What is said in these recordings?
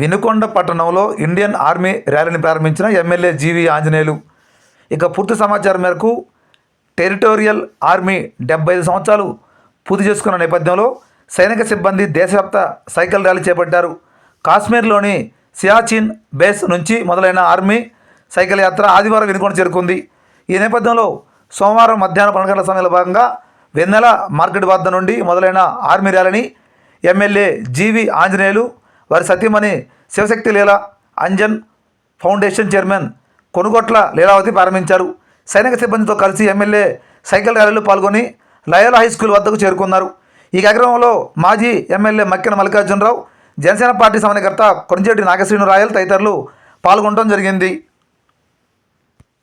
వినుకొండ పట్టణంలో Indian army ర్యాలీని ప్రారంభించిన ఎమ్మెల్యే జీవి ఆంజనేయులు. ఇక పూర్తి సమాచారం మేరకు టెరిటోరియల్ ఆర్మీ డెబ్బై ఐదు సంవత్సరాలు పూర్తి చేసుకున్న నేపథ్యంలో సైనిక సిబ్బంది దేశవ్యాప్త సైకిల్ ర్యాలీ చేపట్టారు. కాశ్మీర్లోని సియాచిన్ బేస్ నుంచి మొదలైన ఆర్మీ సైకిల్ యాత్ర ఆదివారం వినుకొండ చేరుకుంది. ఈ నేపథ్యంలో సోమవారం మధ్యాహ్నం పన్నెండు గంటల సమయంలో భాగంగా వెన్నెల మార్కెట్ వద్ద నుండి మొదలైన ఆర్మీ ర్యాలీని ఎమ్మెల్యే జీవి ఆంజనేయులు వారి సతీమణి శివశక్తి లీలా అంజన్ ఫౌండేషన్ చైర్మన్ కొనుగోట్ల లీలావతి ప్రారంభించారు. సైనిక సిబ్బందితో కలిసి ఎమ్మెల్యే సైకిల్ ర్యాలీలో పాల్గొని లయోల హై స్కూల్ వద్దకు చేరుకున్నారు. ఈ కార్యక్రమంలో మాజీ ఎమ్మెల్యే మక్కెన మల్లికార్జునరావు జనసేన పార్టీ సమన్వయకర్త కొంజేటి నాగశ్రీను రాయల్ తదితరులు పాల్గొనడం జరిగింది.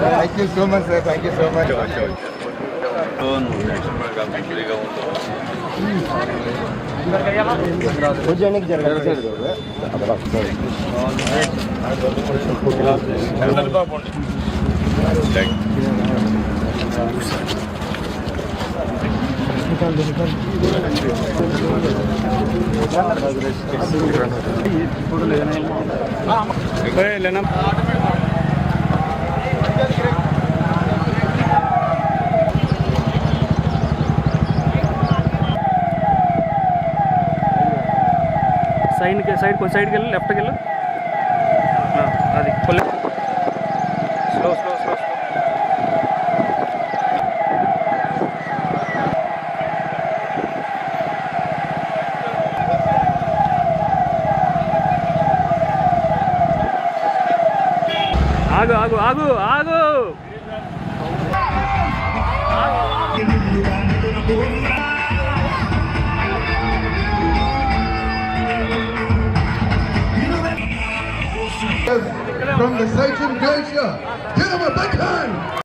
Thank you so much, sir. Thank you so much. Sure, sure, side side కొంచెం సైడ్కి వెళ్ళి లెఫ్ట్కి వెళ్ళు అది కొల్లె స్లో స్లో స్లో ఆగు ఆగు. ఆగు ఆగు. from the Sachem Glacier. Give him a big hand!